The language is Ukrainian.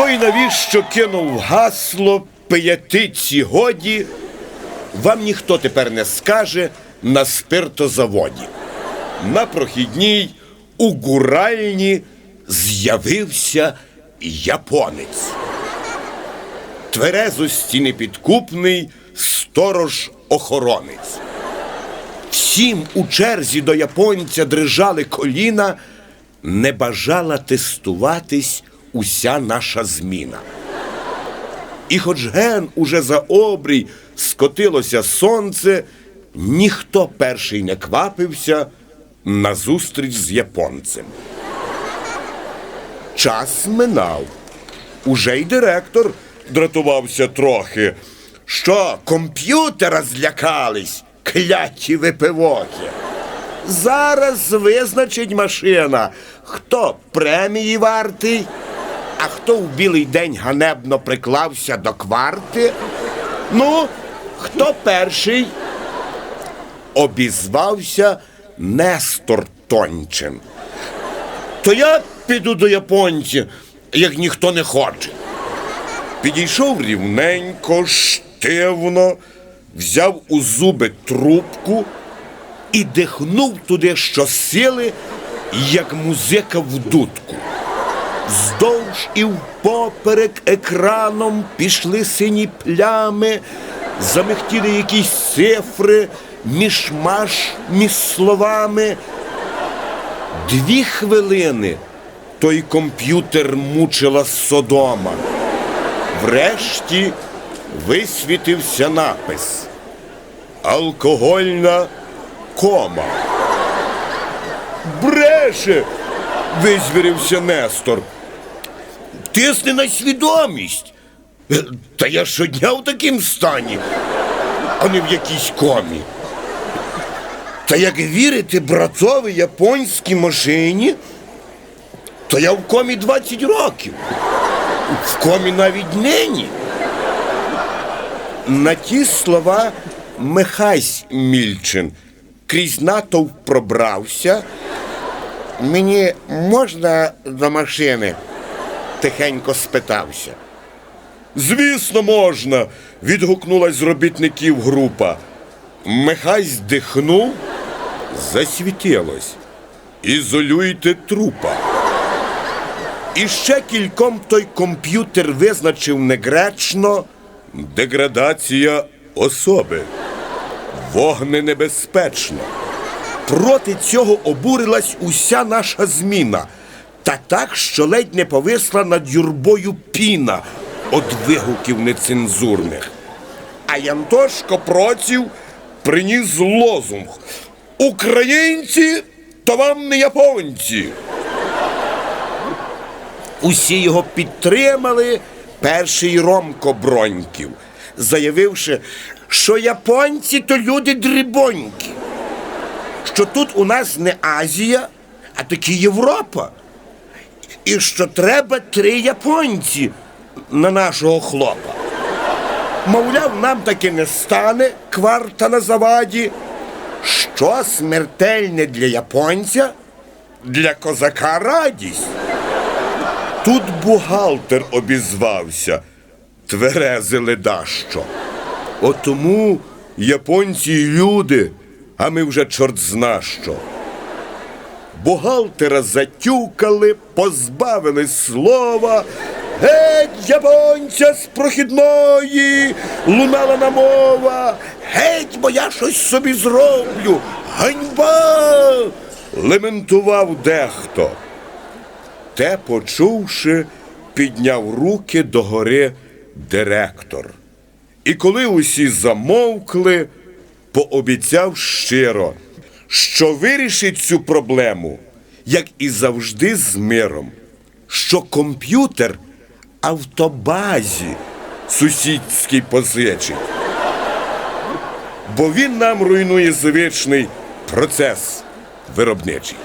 Той навіщо кинув гасло пиятиці годі, вам ніхто тепер не скаже на спиртозаводі. На прохідній у гуральні з'явився японець. Тверезості непідкупний сторож охоронець. Всім у черзі до японця дрижали коліна, не бажала тестуватись уся наша зміна. І хоч ген уже за обрій скотилося сонце, ніхто перший не квапився на зустріч з японцем. Час минав. Уже й директор дратувався трохи. Що, комп'ютера злякались, кляті випивоки. Зараз визначить машина, хто премії вартий, а хто в білий день ганебно приклався до кварти. Ну, хто перший? Обізвався Нестор Тончин. То я піду до японця, як ніхто не хоче. Підійшов рівненько, штивно, взяв у зуби трубку і дихнув туди щосили, як музика в дудку. Здовж і впоперек екраном пішли сині плями, замихтіли якісь цифри, мішмаш між словами. Дві хвилини той комп'ютер мучила Содома. Врешті висвітився напис Алкогольна кома. Бреше. визвірився Нестор. Тисни на свідомість. Е, Та я щодня в такім стані, а не в якійсь комі. Та як вірити братові японській машині, то я в комі 20 років. В комі навіть нині. На ті слова Михась Мільчин крізь натовп пробрався. Мені можна до машини? Тихенько спитався. Звісно, можна. відгукнулась з робітників група. Михай здихнув, засвітилось. Ізолюйте трупа. І ще кільком той комп'ютер визначив негречно деградація особи. Вогненебезпечно. Проти цього обурилась уся наша зміна. Та так, що ледь не повисла над юрбою піна від вигуків нецензурних. А Янтошко Проців приніс лозунг. Українці то вам не японці. Усі його підтримали перший Ромко Броньків, заявивши, що японці то люди дрібонькі, що тут у нас не Азія, а таки Європа. І що треба три японці на нашого хлопа. Мовляв, нам таки не стане кварта на заваді. Що смертельне для японця, для козака радість. Тут бухгалтер обізвався, тверезили дащо. От тому японці люди, а ми вже чорт зна що. Бухгалтера затюкали, позбавили слова. Геть японця з прохідної, лунала намова. Геть, бо я щось собі зроблю. Ганьба! лементував дехто. Те, почувши, підняв руки догори директор. І коли усі замовкли, пообіцяв щиро, що вирішить цю проблему, як і завжди, з миром, що комп'ютер автобазі сусідський позичить. Бо він нам руйнує звичний процес виробничий.